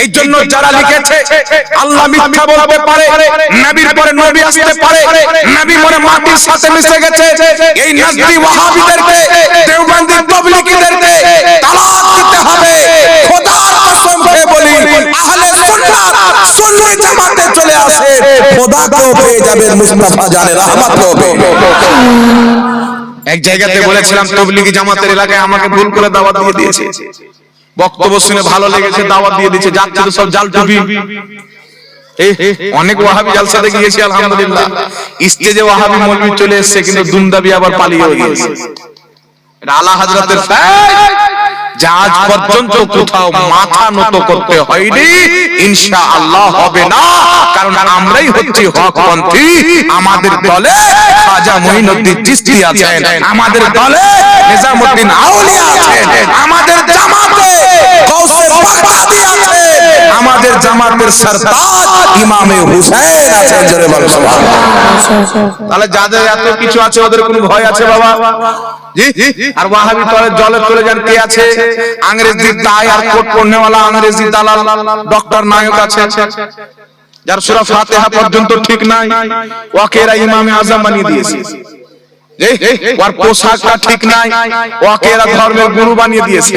এই জন্য যারা লিখেছে আল্লাহ মিথ্যা বলতে পারে নবীর পরে নবী আসতে পারে নবী মনে মাটির সাথে মিশে গেছে এই নাজরি ওয়াহাবিদেরকে দেওবন্দি তবলিগীদেরকে তালাক দিতে হবে। খোদার কসম খেয়ে বলি আহলে সুন্নাত সুন্নি জামাতে চলে আসে। খোদা খোদাকেও পেয়ে যাবেন মুস্তাফা জানে রহমতকেও পেয়ে এক জায়গাতে বলেছিলাম তবলিগি জামাতের এলাকায় আমাকে ভুল করে দাওয়াত দিয়ে দিয়েছে। বক্তব্য শুনে ভালো লেগেছে দাওয়াত দিয়ে দিচ্ছে যাচ্ছে তো সব জাল টুপি। অনেক ওয়াহাবি জালসাতে গিয়েছি আলহামদুলিল্লাহ। স্টেজে ওয়াহাবি মৌলবি চলে এসেছে কিন্তু দুমদাবি আবার পালিয়ে গিয়েছে। এটা আলা হাজরাতের ফ্যাক্ট যা আজ পর্যন্ত কোথাও মাথা নত করতে হয়নি। ইনশা আল্লাহ হবে না। কারণ আমরাই হচ্ছি হকপন্থী। আমাদের দলে খাজা মঈনুদ্দিন চিশতি আছেন। আমাদের দলে নিজামুদ্দিন আউলিয়া আছেন। আমাদের জামাতে গৌসে বাগদাদি আছেন। আমাদের জামাতের সরতাজ ইমামে হুসাইন আছেন। জোরে বলো সুবহানাল্লাহ তাহলে যাদের এত কিছু আছে ওদের কোনো ভয় আছে বাবা? আর ওয়াহাবি তলে জলে চলে যান কে আছে? আংরেজি দায় আর কোট পড়নেওয়ালা আংরেজি দালাল। ডক্টর নায়ক আছে। যার সূরা ফাতিহা পর্যন্ত ঠিক নাই। ওকে ইমামে আজম বানিয়ে দিয়েছে। পোশাকটা ঠিক নাই। ধর্মের গুরু বানিয়ে দিয়েছে।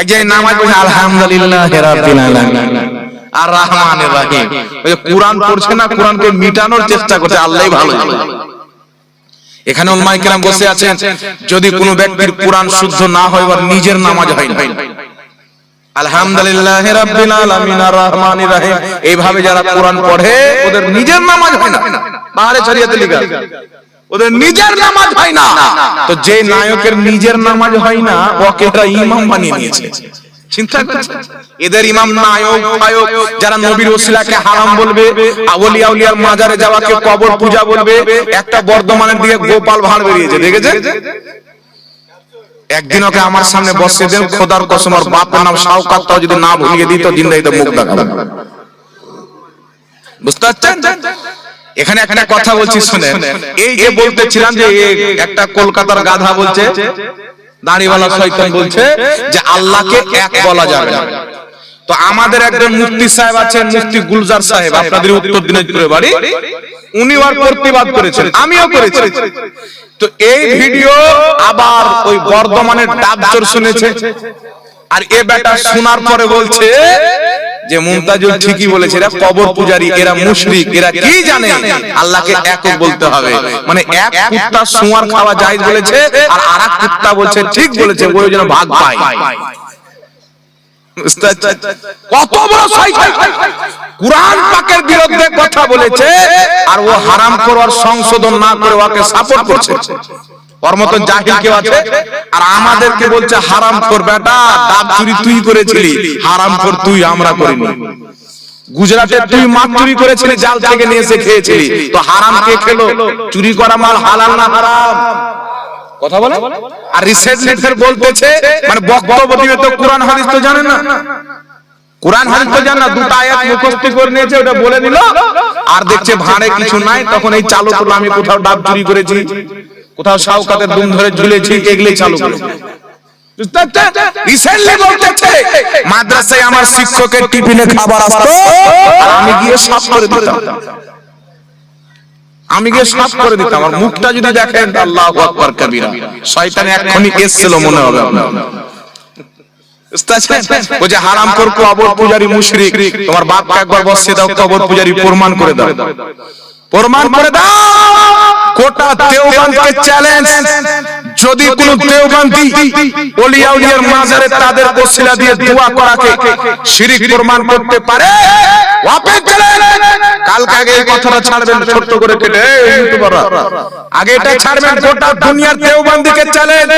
এক নামাজ পড়ছে আলহামদুলিল্লাহ রাব্বিল আলামিন। আর রহমানের রহিম। কোরআন পড়ছে না, কোরআনকে মিটানোর চেষ্টা করছে, আল্লাহই ভালো জানে। এখানে উলমাই কেরাম বসে আছেন যদি কোনো ব্যক্তির কোরআন শুদ্ধ না হয় ওর নিজের নামাজ হয় না। আলহামদুলিল্লাহ রাব্বিল আলামিন আর রহমানির রহিম এইভাবে যারা কোরআন পড়ে ওদের নিজের নামাজ হয় না। বাহারে শরিয়াতে লেখা। ওদের নিজের নামাজ হয় না। তো যে নায়কের নিজের নামাজ হয় না ওকে এরা ইমাম বানিয়ে দিয়েছে চিন্তা করেছে এদের ইমাম নায়ক ফায়ক যারা নবীর ওসিলাকে হারাম বলবে আউলিয়া উলিয়ার মাজারে যাওয়াকে কবর পূজা বলবে একটা বর্ধমানের দিকে গোপাল ভাঁড় বেরিয়েছে দেখেছেন? একদিন ওকে আমার সামনে বসে দেন খোদার কসম আর বাপের নাম শাওকাত তাও যদি না ভুলিয়ে দিত জিন্দাইতে মুখ দেখাবো। বুঝতে পারছেন? এখানে একটা কথা বলছি শুনেন। এই যে বলতেছিলাম যে একটা কলকাতার গাধা বলছে দাড়িওয়ালা শয়তান বলছে যে আল্লাহকে এক বলা যাবে না। তো আমাদের একজন মুফতি সাহেব আছেন, মুফতি গুলজার সাহেব, আপনাদের উত্তর দিনাজপুরে বাড়ি। উনি ওর প্রতিবাদ করেছেন, আমিও করেছি। তো এই ভিডিও আবার ওই বর্ধমানের ডাক্তার শুনেছে। আর এ বেটা শোনার পরে বলছে যে মুমতাজুল ঠিকই বলেছে এরা কবর পূজারি এরা মুশরিক এরা কি জানে? আল্লাহকে এক বলতে হবে। মানে এক কুত্তা সুয়ার খাওয়া যায় বলেছে আর আরেক কুত্তা বলছে ঠিক বলেছে ওই যেন ভাগ পায়। কত বড় কুরআন পাকের বিরুদ্ধে কথা বলেছে আর ও হারাম করার সংশোধন না করে ওকে সাপোর্ট করছে। ওর মতন জাহিল কেউ আছে? আর আমাদেরকে বলছে হারাম কর বেটা ডাব চুরি তুই করেছিলি হারাম কর তুই আমরা করিনি। গুজরাটে তুই মাছ চুরি করেছিলি জাল থেকে নিয়ে এসে খেয়েছিলি। তো হারাম কে খেলো? চুরি করা মাল হালাল না হারাম? কথা বলে? আর রিসেন্টলি ফের বলতেছে মানে বক্তব্য দিবে তো কোরআন হাদিস তো জানে না। কোরআন হাদিস তো জানে দুটো আয়াত মুখস্থ করে নিয়েছে ওটা বলে দিল। আর দেখছে ভাঁড়ে কিছু নাই তখন এই চালু আমি কোথাও ডাব চুরি করেছি। কোথাও শাওকাতের দুম ধরে ঝুলেছি এগুলোই চালু রিসেন্টলি বলতেছে মাদ্রাসায় আমার শিক্ষকের টিফিনে খাবার আসতো আমি গিয়ে সাফ করে দিতাম। আমি গিয়ে সাফ করে দিতাম আমার মুখটা যদি দেখেন আল্লাহু আকবার কবিরা। শয়তান এসেছিল মনে হবে আপনার। ও যে হারাম কর পূজারি মুশরিক তোমার বাপকে একবার বসে দাও কবর পূজারি প্রমাণ করে দাও। প্রমাণ করে দাও। কোটা দেওবন্দকে চ্যালেঞ্জ যদি কোন দেওবন্দি ওলিয়া উলিয়ার মাজারে তাদের ওসিলা দিয়ে দোয়া করাকে শিরিক প্রমাণ করতে পারে কালকে আগে এই কথাটা ছাড়বেন, ছোট্ট করে কেটে। ইউটিউবাররা, আগে এটা ছাড়বেন, গোটা দুনিয়ার দেওবন্দিকে চ্যালেঞ্জ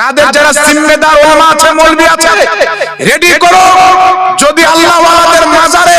তাদের যারা জিম্মেদার, ওলামা আছে, মৌলবি আছে রেডি করো। যদি আল্লাহ ওয়ালাদের মাজারে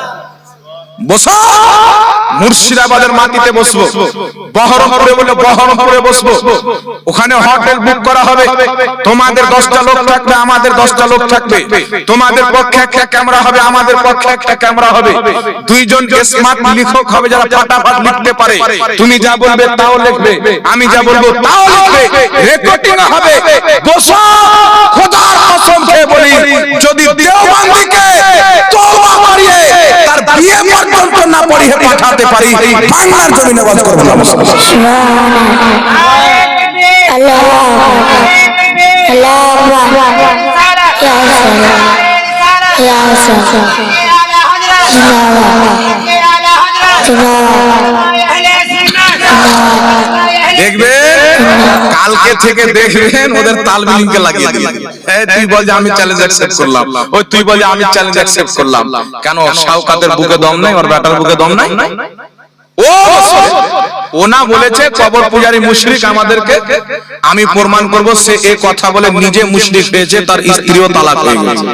বসো। মুর্শিদাবাদের মাটিতে বসবো। বহরমপুরে বলে বহরমপুরে বসবো। ওখানে হোটেল বুক করা হবে। তোমাদের দশটা লোক থাকবে, আমাদের দশটা লোক থাকবে। তোমাদের পক্ষে একটা ক্যামেরা হবে, আমাদের পক্ষে একটা ক্যামেরা হবে। দুইজন স্মার্ট লেখক হবে যারা ফাটাফাট লিখতে পারে। তুমি যা বলবে তাও লিখবে, আমি যা বলব তাও লিখবে। রেকর্ডিং হবে। বসো, খোদার কসম খেয়ে বলি, যদি দেওবন্দিকে তওবা মারিয়ে তার বিয়ে পর্যন্ত না পড়িয়ে পাঠাতে পারি বাংলার জমিনে বাস করব না। Ya দেখবে কালকে থেকে দেখবেন ওদের তাল বিলিংকে লাগিয়ে দিই এই তুই বল যে আমি চ্যালেঞ্জ অ্যাকসেপ্ট করলাম। ওই তুই বল যে আমি চ্যালেঞ্জ অ্যাকসেপ্ট করলাম। কেন? শাওকাতের বুকে দম নাই? ওর বেটার বুকে দম নাই? ও ও না বলেছে কবর পূজারি মুশরিক আমাদেরকে আমি প্রমাণ করব সে এই কথা বলে নিজে মুশরিক হয়েছে তার স্ত্রীও তালাক হয়ে গেছে।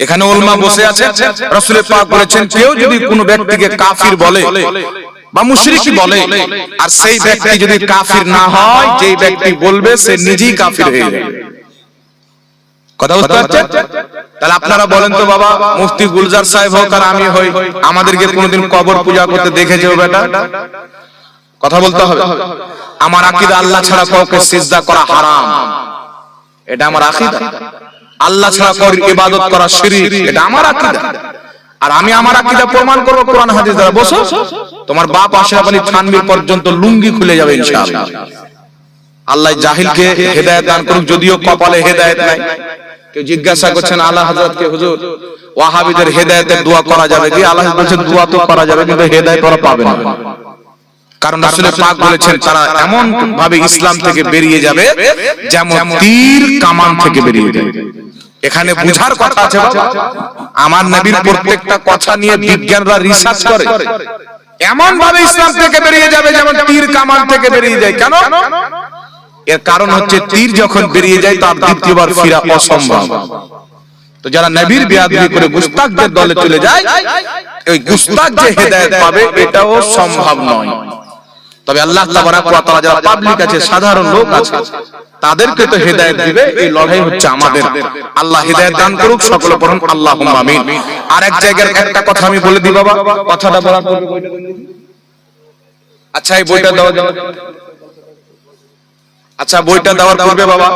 এখানে ওলমা বসে আছে। রাসূল পাক বলেছেন কেউ যদি কোনো ব্যক্তিকে কাফির বলে বা মুশরিকি বলে আর সেই ব্যক্তি যদি কাফির না হয় যেই ব্যক্তি বলবে সে নিজেই কাফির হয়ে যাবে। কথা বুঝতে পারছেন? তাহলে আপনারা বলেন তো বাবা মুফতি গুলজার সাহেব হোক আর আমি হই আমাদেরকে কোনোদিন কবর পূজা করতে দেখেছে ও বেটা। কথা বলতে হবে। আমার আকীদা আল্লাহ ছাড়া কাউকে সিজদা করা হারাম। এটা আমার আকীদা। আল্লাহ ছাড়া কাউর ইবাদত করা শিরক এটা আমার আকীদা। আর আমি আমার আকীদা প্রমাণ করব, কোরআন হাদিস দ্বারা। বসো। তোমার বাপ আশরাফ আলী থানভীর পর্যন্ত লুঙ্গি খুলে যাবে ইনশাআল্লাহ। আল্লাহ জাহিলকে হেদায়েত দান করুক, যদিও কপালে হেদায়েত নাই। কেউ জিজ্ঞাসা করছেন, আল্লাহ হযরত কে হুজুর, ওয়াহাবিদের হেদায়েতের দোয়া করা যাবে কি? আল্লাহ বলেছেন, দোয়া তো করা যাবে, কিন্তু হেদায়েত ওরা পাবে না। কারণ রাসূল পাক বলেছেন, তারা এমন ভাবে ইসলাম থেকে বেরিয়ে যাবে, যেমন তীর কামান থেকে বেরিয়ে যাবে। এখানে বুঝার কথা আছে বাবা। আমার নবীর প্রত্যেকটা কথা নিয়ে বিজ্ঞানরা রিসার্চ করে। এমন ভাবে ইসলাম থেকে বেরিয়ে যাবে যেমন তীর কামান থেকে বেরিয়ে যায়। কেন? এর কারণ হচ্ছে তীর যখন বেরিয়ে যায় তার দ্বিতীয়বার ফিরা অসম্ভব। তো যারা নবীর বিয়াদবি করে গুস্তাকদের দলে চলে যায় ওই গুস্তাক যে হেদায়েত পাবে এটাও সম্ভব নয়। তবে আল্লাহ যারা পাবলিক আছে সাধারণ লোক আছে, তাদেরকে তো হেদায়েত দিবে, এই লড়াই হচ্ছে আমাদের। আল্লাহ হেদায়েত দান করুক, সকলে পড়ুন, আল্লাহুম্মা আমিন। আর এক জায়গার একটা কথা আমি বলে দিই বাবা, কথাটা বলা। আচ্ছা এই বইটা দাও। আচ্ছা বইটা দেওয়ার পূর্বে বাবা,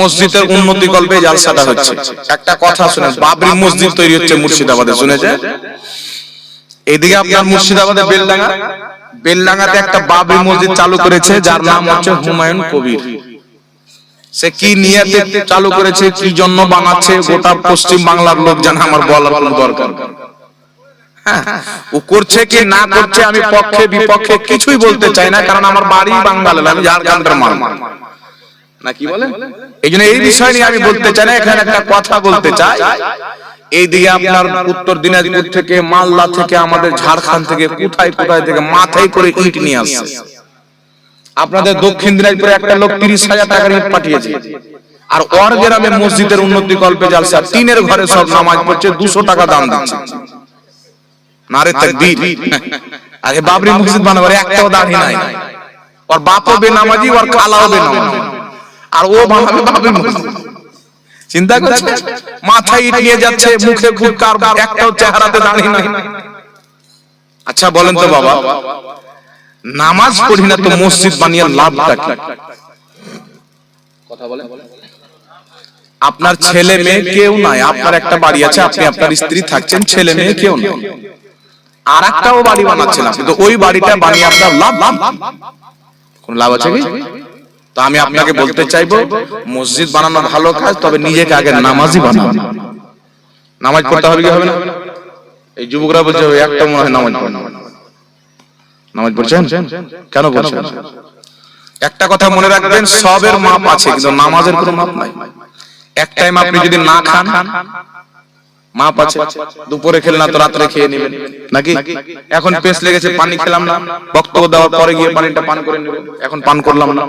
মসজিদের উন্নতি কল্পে জালসাটা হচ্ছে। একটা কথা শুনেন বাবরি মসজিদ তৈরি হচ্ছে মুর্শিদাবাদে শুনেছে এদিকে আপনার মুর্শিদাবাদে বেলডাঙ্গা। বেলডাঙ্গাতে একটা বাবরি মসজিদ চালু করেছে যার নাম হচ্ছে হুমায়ুন কবির। সে কি নিয়তে চালু করেছে কি জন্য বানাচ্ছে গোটা পশ্চিম বাংলার লোক জানে আমার বলার কোনো দরকার হ্যাঁ, ও করছে কি না করছে আমি পক্ষে বিপক্ষে কিছুই বলতে চাই না কারণ আমার বাড়ি বাঙ্গাল আমি ঝাড়খণ্ডের মানুষ। না কি বলে? এই জন্য এই বিষয় নিয়ে আমি বলতে চাই না এখানে একটা কথা বলতে চাই। এইদিকে আপনার উত্তর দিনাজপুর থেকে, মালদা থেকে, আমাদের ঝাড়খণ্ড থেকে, কোথায় কোথায় থেকে, মাথায় করে ইট নিয়ে আসছে। আপনাদের দক্ষিণ দিনাজপুরে একটা লোক তিরিশ হাজার টাকার ইট পাঠিয়েছে। আর ওর গ্রামে মসজিদের উন্নতি কল্পে জালসা টিনের ঘরে সব নামাজ পড়ছে, দুশো টাকা দাম দিচ্ছে। নারে তাকবীর। আরে বাবরি মসজিদ বানাবার, একটাও দাঁড়ি নাই। ওর বাপও বেনামাজি, ওর খালাও বেনামাজি। আর ও বানাবে বাবরি মসজিদ। চিন্তা করছে? মাথায় ইট নিয়ে যাচ্ছে মুখে খুব কার একটাও চেহারাতে দাঁড়ি নাই। আচ্ছা বলেন তো বাবা। নামাজ পড়ি না তো মসজিদ বানিয়ে লাভটা কি? কথা বলেন। আপনার ছেলে মেয়ে কেউ নাই আপনার একটা বাড়ি আছে আপনি আপনার স্ত্রী থাকছেন ছেলে মেয়ে কেউ নাই। আর একটাও বাড়ি বানাচ্ছেন আপনি তো ওই বাড়িটা বানিয়ে আপনার লাভ লাভ কোন লাভ আছে কি? তো আমি আপনাকে বলতে চাইব মসজিদ বানানো ভালো কাজ তবে নিজেকে আগে নামাজি বানাবো নামাজ পড়তে হবে কি হবে না? এই যুবকরা বলছে একটা মনে হয় নামাজ পড়ে। নামাজ পড়ছেন? কেন পড়ছেন? একটা কথা মনে রাখবেন সবের মাপ আছে কিন্তু নামাজের কোনো মাপ নাই। এক টাইম আপনি যদি না খান মাপ আছে। দুপুরে খেলেন না তো রাত্রে খেয়ে নেবেন। নাকি? এখন পেস লেগেছে পানি খেলাম না বক্তব্য দেওয়ার পরে গিয়ে পানিটা পান করে নেবেন। এখন পান করলাম না।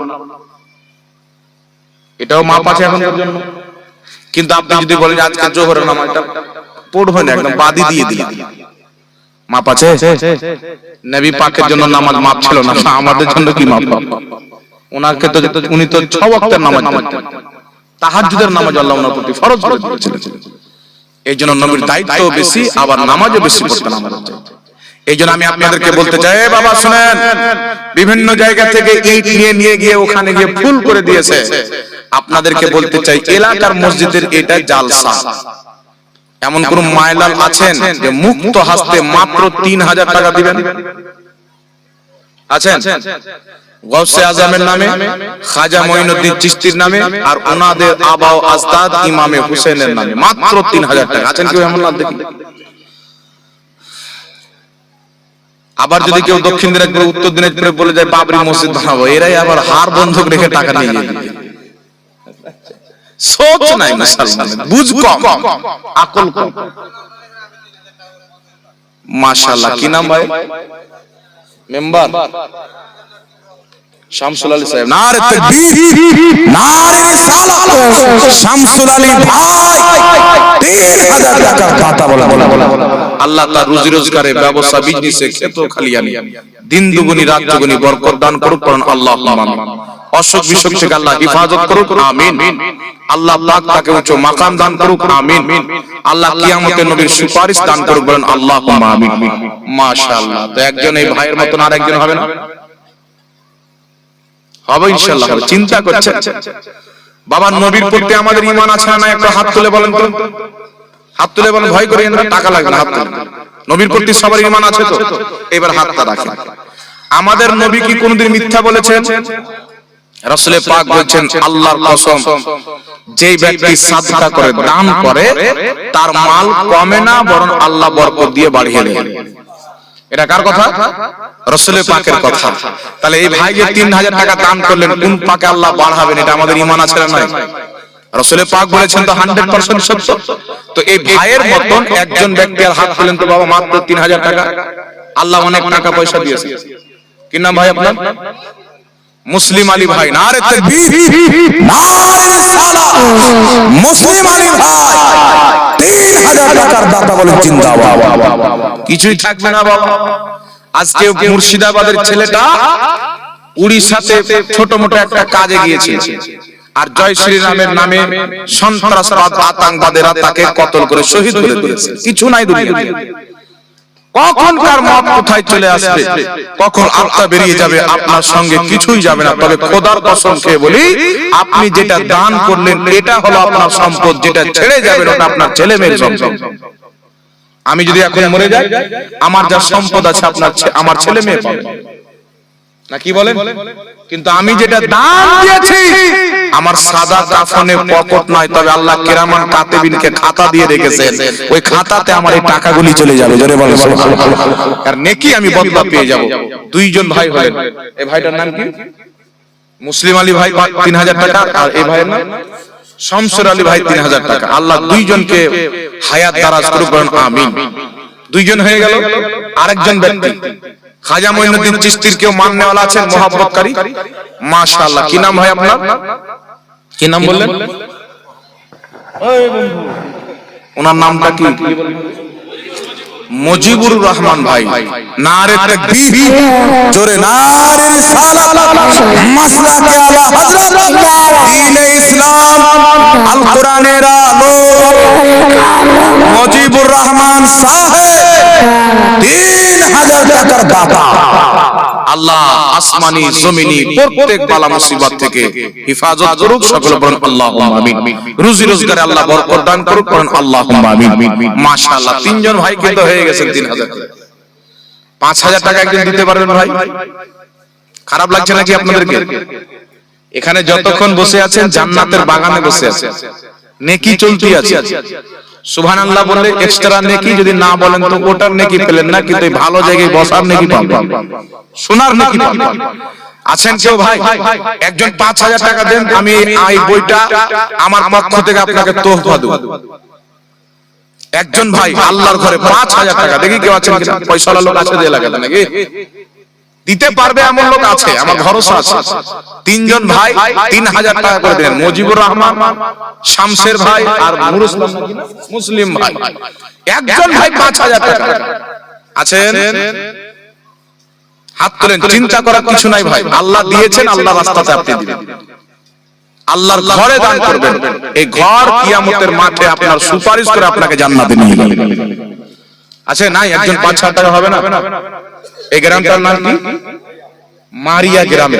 এটাও মাপ আছে এখনকার জন্য। কিন্তু আপনি যদি বলেন আজকে জোহরের নামাজটা পড়বেন না, একদম বাদি দিয়ে দিলেন মাপ আছে? নবী পাকের জন্য নামাজ মাপ ছিল না। আমাদের জন্য কি মাপ ওনাকে তো উনি তো ছ ওয়াক্তের নামাজ পড়তেন তাহাজ্জুদের নামাজ আল্লাহ ওনার প্রতি ফরজ করে দিয়েছিলেন। এই জন্য নবীর দায়িত্ব বেশি আবার নামাজও বেশি পড়তেন আমাদের। এই জন্য আমি আপনাদেরকে বলতে চাই বাবা, শুনেন, বিভিন্ন জায়গা থেকে ইট নিয়ে নিয়ে গিয়ে ওখানে গিয়ে ফুল করে দিয়েছে। আপনাদেরকে বলতে চাই, এলাকার মসজিদের এটা জালসা। এমন কোন মায়লাল আছেন যে মুক্ত হাসতে মাত্র তিন হাজার টাকা দিবেন? আছেন? গৌসে আজমের নামে, খাজা মঈনুদ্দিন চিস্তির নামে, আর ওনাদের আবাও আজদাদ ইমামে হুসেনের নামে, মাত্র তিন হাজার টাকা। আছেন কেউ এমন না দেখি আবার যদি কেউ দক্ষিণ দিনাজপুর উত্তর দিনাজপুরে বলে যায় বাবরি মসজিদ বানাবো এরাই আবার হার বন্ধক রেখে টাকা নিয়ে সোচ নাই মুসলমানের বুঝ কম আকল কম মাশাআল্লাহ কি নাম ভাই মেম্বার শামসুল আলী সাহেব নারে তাকবীর নারে রিসালাত শামসুল আলী ভাই 3000 টাকার দাতা বলা আল্লাহ তার রুজি রোজগারের ব্যবস্থা বিজনেসে ক্ষেত্র খালি আনি। দিন দুগুনি, রাত দুগুনি বরকত দান করুক কারণ আল্লাহ অসুখ বিসুখ থেকে আল্লাহ হিফাজত করুক, আমিন। আল্লাহ পাক তাকে উচ্চ মাকাম দান করুক, আমিন। আল্লাহ কিয়ামতে নবীর সুপারিশ দান করুক বলেন আল্লাহ আমিন। মাশাআল্লাহ, তো একজন এই ভাইয়ের মতন আর একজন হবে না? হবে ইনশাআল্লাহ চিন্তা করছে বাবা, নবীর প্রতি আমাদের ঈমান আছে না একটু হাত তুলে বলেন তো। হাত তুলে বলেন ভয় করিয়েন না টাকা লাগবে না হাত তুলে। নবীর প্রতি সবার ঈমান আছে তো? এবার হাতটা রাখেন। আমাদের নবী কি কোনোদিন মিথ্যা বলেছেন? রাসূলে পাক বলছেন আল্লাহর কসম যেই ব্যক্তি সাদকা করে দান করে তার মাল কমে না বরং আল্লাহ বরকত দিয়ে বাড়িয়ে দেয়। এটা কার কথা? রসুলের পাকের কথা। তাহলে এই ভাই যে তিন হাজার টাকা দান করলেন কোন পাকে আল্লাহ বাড়াবেন? এটা আমাদের ইমান আছে না নাই রসুলের পাক বলেছেন তো হান্ড্রেড পার্সেন্ট সত্য। তো এই ভাইয়ের মতন একজন ব্যক্তি আর হাত তুলেন তো বাবা মাত্র তিন হাজার টাকা। আল্লাহ অনেক টাকা পয়সা দিয়েছে কি নাম ভাই আপনার? মুসলিম আলী ভাই। না রে তাকবীর নারে রিসালাত মুসলিম আলী ভাই। তিন হাজার টাকার দাতা বলে জিন্দাবাদ কিছুই থাকবে না বাবা। আজকে মুর্শিদাবাদের ছেলেটা উড়িষ্যাতে ছোট মোটো একটা কাজে গিয়েছে আর জয় শ্রীরামের নামে সন্ত্রাসবাদ আতঙ্কবাদেরা তাকে কতল করে শহীদ করে দিয়েছে? কিছু নাই দুনিয়াতে কখন কার মত কোথায় চলে আসবে? কখন আত্মা বেরিয়ে যাবে? আপনার সঙ্গে কিছুই যাবে না। তবে খোদার কসম খেয়ে বলি আপনি যেটা দান করলেন এটা হলো আপনার সম্পদ যেটা ছেড়ে যাবে ওটা আপনার ছেলে মেয়ের সম্পদ। আমি যদি এখন মরে যাই আমার যা সম্পদ আছে আপনার আমার ছেলে মেয়ে পাবে। না কি বলেন? কিন্তু আমি যেটা দান দিয়েছি আমার সাদা কাফনে পকেট নয় তবে আল্লাহ কিরামান কাতেবিনকে খাতা দিয়ে রেখেছেন ওই খাতাতে আমার এই টাকাগুলি চলে যাবে। জোরে বলো আর নেকি আমি বদলা পেয়ে যাব। দুইজন ভাই হলেন। এই ভাইটার নাম কি? মুসলিম আলী ভাই তিন হাজার টাকা আর এই ভাইয়ের নাম? শমসুর আলী ভাই তিন হাজার টাকা। আল্লাহ দুইজনকে হায়াত দারাজ করুক বলেন আমিন। দুইজন হয়ে গেল। আরেকজন ব্যক্তি। খাজা মঈনুদ্দিন চিস্তির কেউ মাননেওয়ালা আছেন মহাব্বতকারী? মাশাআল্লাহ কি নাম হয় আপনার? কি নাম বললেন? ওনার নামটা কি? মুজিবুর রহমান ভাই। নারে তাকবীর জোরে নারে রিসালাত মাসলাকে আলা হযরত দ্বীনে ইসলাম আল কোরআনের আলো। মুজিবুর রহমান সাহেব টাকার দাতা আল্লাহ আসমানি জমিনি প্রত্যেক বালা মুসিবত থেকে হিফাজত করুক সকল বলেন আল্লাহুম্মা আমিন। রুজি রোজগারে আল্লাহ বরকত দান করুক বলেন আল্লাহুম্মা আমিন। মাশাআল্লাহ তিনজন ভাই কিন্তু হয়ে গেছেন 3000 5000 টাকা একদিন দিতে পারবেন ভাই। খারাপ লাগছে নাকি আপনাদেরকে? এখানে যতক্ষণ বসে আছেন, জান্নাতের বাগানে বসে আছেন। নেকি চলতি আছে। আল্লাহ এক্সট্রা নেকি যদি না বলেন তো ওটার নেকি পেলেন না, কিন্তু ভালো জায়গায় বসার নেকি পাবেন। শোনার নেকি পাবেন। আছেন কেউ ভাই? একজন পাঁচ হাজার টাকা দেন, আমি এই বইটা আমার পক্ষ থেকে আপনাকে তোহফা দেব। একজন ভাই আল্লাহর ঘরে পাঁচ হাজার টাকা। দেখি কেউ কিনা পয়সা লোক আছে যে এলাকাতে নাকি? দিতে পারবে এমন লোক আছে, আমার ভরসা আছে। তিনজন ভাই তিন হাজার টাকা করে দেন মুজিবুর রহমান, শামসের ভাই আর? মুসলিম ভাই। একজন ভাই পাঁচ হাজার টাকা আছেন? হাত তোলেন, চিন্তা করার কিছু নাই ভাই। আল্লাহ দিয়েছেন, আল্লাহ রাস্তাতে আপনি দিবেন। আল্লাহর ঘরে দান করবেন। এই ঘর কিয়ামতের মাঠে আপনার সুপারিশ করে আপনাকে জান্নাতে নিয়ে যাবে আচ্ছা নাই একজন পাঁচ হাজার টাকা হবে না? এই গ্রামটার নাম কি? মারিয়া গ্রামে।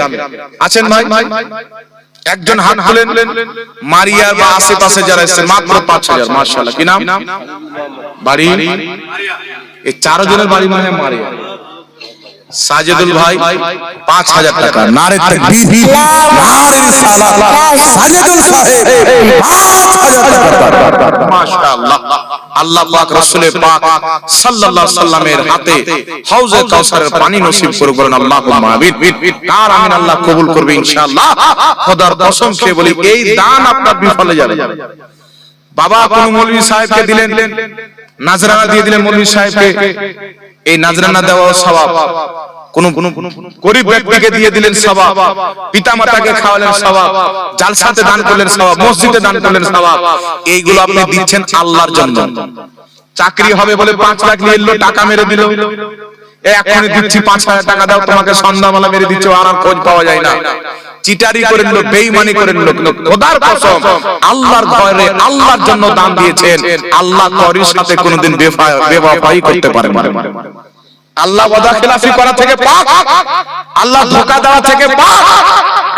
আছেন ভাই? একজন হাত তুলেন। মারিয়া বা আশেপাশে যারা এসেছেন মাত্র পাঁচ হাজার। মার্শাল্লাহ কি নাম? বাড়ি? এই চারজনের বাড়ি মানে মারিয়া। সাজেদুল ভাই পাঁচ হাজার টাকা। নারে সাজেদুল সাহেব আল্লাহ পাক রাসূলের পাক সাল্লাল্লাহু সাল্লামের হাতে হাউজে কাউসারের পানি নসিব করে বলেন আল্লাহুম্মা আমিন। তার আমিন আল্লাহ কবুল করবে ইনশাআল্লাহ। খোদার কসম খেয়ে বলি এই দান আপনার বিফলে যাবে। বাবা কোন মৌলভী সাহেবকে দিলেন? নাজরানা দিয়ে দিলেন মৌলভী সাহেবকে। এই নাজরানা দেওয়া স্বভাব। কোন গরিব ব্যক্তিকে দিয়ে দিলেন স্বভাব। পিতা মাতাকে খাওয়ালেন স্বভাব। জালসাতে দান করলেন স্বভাব। মসজিদে দান করলেন স্বভাব। এইগুলো আপনি দিচ্ছেন আল্লাহর জন্য। চাকরি হবে বলে পাঁচ লাখ নিয়ে টাকা মেরে দিল। এখনই দিচ্ছি পাঁচ হাজার টাকা দাও তোমাকে সন্ধ্যাবেলা মেরে দিচ্ছ আর আর খোঁজ পাওয়া যায় না। চিটারি করে নিল বেইমানি করে নিল খোদার কসম আল্লাহর ঘরে আল্লাহর জন্য দান দিয়েছেন। আল্লাহ করির সাথে কোনোদিন বেফা- করতে পারে না। আল্লাহ ওয়াদা খেলাফি করা থেকে পাক। আল্লাহ ধোকা দেওয়া থেকে পাক।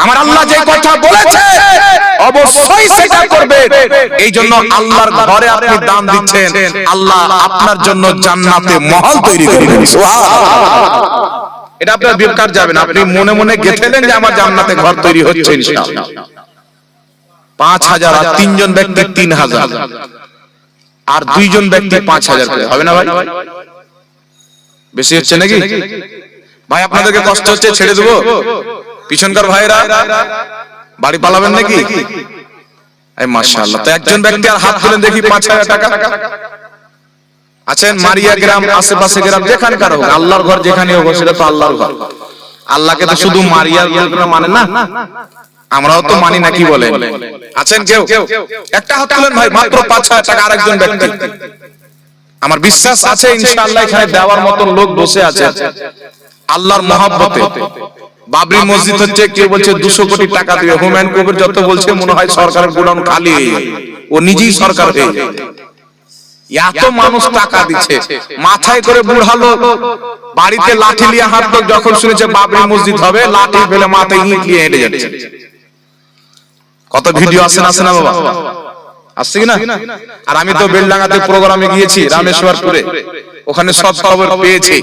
আমার আল্লাহ যে কথা বলেছে, অবশ্যই সেটা করবে। এই জন্য আল্লাহর ঘরে আপনি দান দিচ্ছেন। আল্লাহ আপনার জন্য জান্নাতে মহল তৈরি করে এটা আপনার বেকার যাবে না। আপনি মনে মনে গেঁথেলেন যে আমার জান্নাতে ঘর তৈরি হচ্ছে ইনশাআল্লাহ। পাঁচ হাজার আর তিনজন ব্যক্তি তিন হাজার। আর দুইজন ব্যক্তি পাঁচ হাজার করে। হবে না ভাই? বেশি হচ্ছে নাকি? ভাই, আপনাদেরকে কষ্ট হচ্ছে, ছেড়ে দেবো? পিছনকার ভাইরা, বাড়ি পালাবেন নাকি? তো একজন ব্যক্তি আর হাত তুলেন দেখি পাঁচ হাজার টাকা। আছেন মারিয়া গ্রাম, আশেপাশে গ্রাম, যেখানকার হোক, আল্লাহর ঘর যেখানে হোক, সেটা তো আল্লাহর ঘর। আল্লাহকে তো শুধু মারিয়া মানে না? আমরাও তো মানি না কি বলে। আছেন কেউ? একটা হাত তুলেন ভাই, মাত্র পাঁচ হাজার টাকা আরেকজন ব্যক্তি। আমার বিশ্বাস আছে, ইনশাআল্লাহ এখানে দেওয়ার মতো লোক বসে আছে। আল্লাহর মহাব্বতে। বাবরি মসজিদ হচ্ছে কেউ বলছে দুশো কোটি টাকা দিবে হুমায়ুন কবির যত বলছে মনে হয় সরকারের গোডাউন খালি। ও নিজেই সরকার হয়ে যাবে। এত মানুষ টাকা দিচ্ছে। মাথায় করে বুড়ালো। বাড়িতে লাঠি নিয়ে হাঁটতো যখন শুনেছে বাবরি মসজিদ হবে লাঠি ফেলে মাথায় ইট নিয়ে হেঁটে যাচ্ছে। কত ভিডিও আসে না আসে না বাবা? আসছে কিনা আর আমি তো বেলডাঙ্গাতে প্রোগ্রামে গিয়েছি রামেশ্বরপুরে। ওখানে সব খবর পেয়েছি।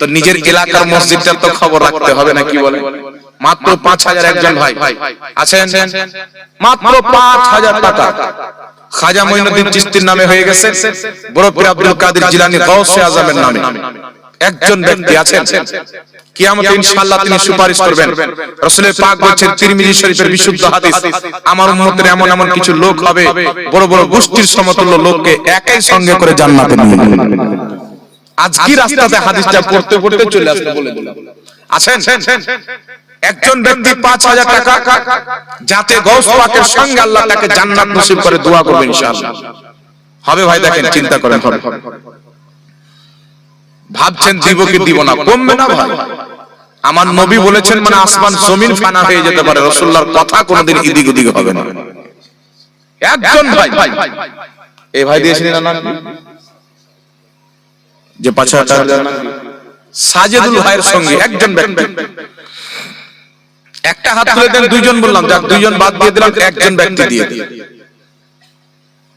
তো নিজের এলাকার মসজিদটার তো খবর রাখতে হবে না কি বলে? মাত্র পাঁচ হাজার একজন ভাই। আছেন? মাত্র পাঁচ হাজার টাকা। খাজা মঈনুদ্দিন চিস্তির নামে হয়ে গেছে। বড় পীর আব্দুল কাদের জিলানী গৌসে আজমের নামে। একজন ব্যক্তি আছেন। কিয়ামতে ইনশাআল্লাহ তিনি সুপারিশ করবেন। রাসূলের পাক বলেছেন তিরমিজি শরীফের বিশুদ্ধ হাদিস। আমার উম্মতের এমন এমন কিছু লোক হবে বড় বড় গোষ্ঠীর সমতুল্য লোককে একই সঙ্গে করে জান্নাতে নিয়ে যাবে আজকে রাস্তাতে হাদিসটা পড়তে পড়তে চলে আসতে বলে দিলাম আছেন? একজন ব্যক্তি পাঁচ হাজার টাকা যাতে গৌস পাকের সঙ্গে আল্লাহ তাকে জান্নাত নসিব করে দোয়া করবে ইনশাআল্লাহ। হবে ভাই দেখেন চিন্তা করেন। হবে ভাবছেন দিব কি দিব না। কমবে না ভাই। আমার নবী বলেছেন মানে আসমান জমিন ফানা হয়ে যেতে পারে। রসুল্লাহর কথা কোনোদিন ইদিক উদিক হবে না। একজন ভাই। এই ভাই। দিয়েছিলেন না? যে পাঁচ হাজার টাকা দেওয়ার নাম কি? সাজেদুল ভাইয়ের সঙ্গে একজন ব্যক্তি। একটা হাত তুলে দেন দুইজন বললাম যাক দুইজন বাদ দিয়ে দিলাম একজন ব্যক্তি দিয়ে দিন।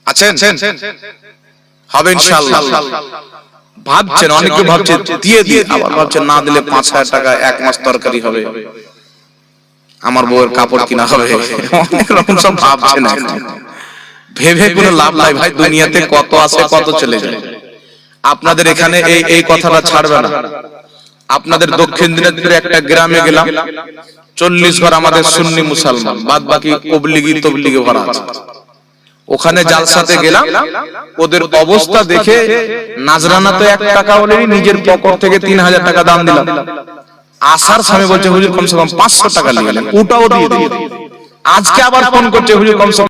আছেন? হবে ইনশাআল্লাহ ভাবছেন অনেকে ভাবছে দিয়ে দিয়ে আবার ভাবছেন না দিলে পাঁচ হাজার টাকা এক মাস তরকারি হবে। আমার বউয়ের কাপড় কিনা হবে। অনেক রকম সব ভাবছেন ভেবে কোনো লাভ নাই ভাই দুনিয়াতে কত আছে কত চলে যায়। আপনাদের এখানে এই এই কথাটা ছাড়বে না আপনাদের দক্ষিণ দিনাজপুরে একটা গ্রামে গেলাম চল্লিশ ঘর আমাদের সুন্নি মুসলমান বাদ বাকি তবলিগি তবলিগি ভরা আছে ওখানে জালসাতে গেলাম ওদের অবস্থা দেখে নাজরানা তো এক টাকা হলেই নিজের পকেট থেকে তিন হাজার টাকা দাম দিলাম আসার সময় বলছে হুজুর কমসে কম পাঁচশো টাকা নিয়ে গেলেন ওটাও দিয়ে দিলেন আজকে আবার ফোন করছে হুজুর কমসে কম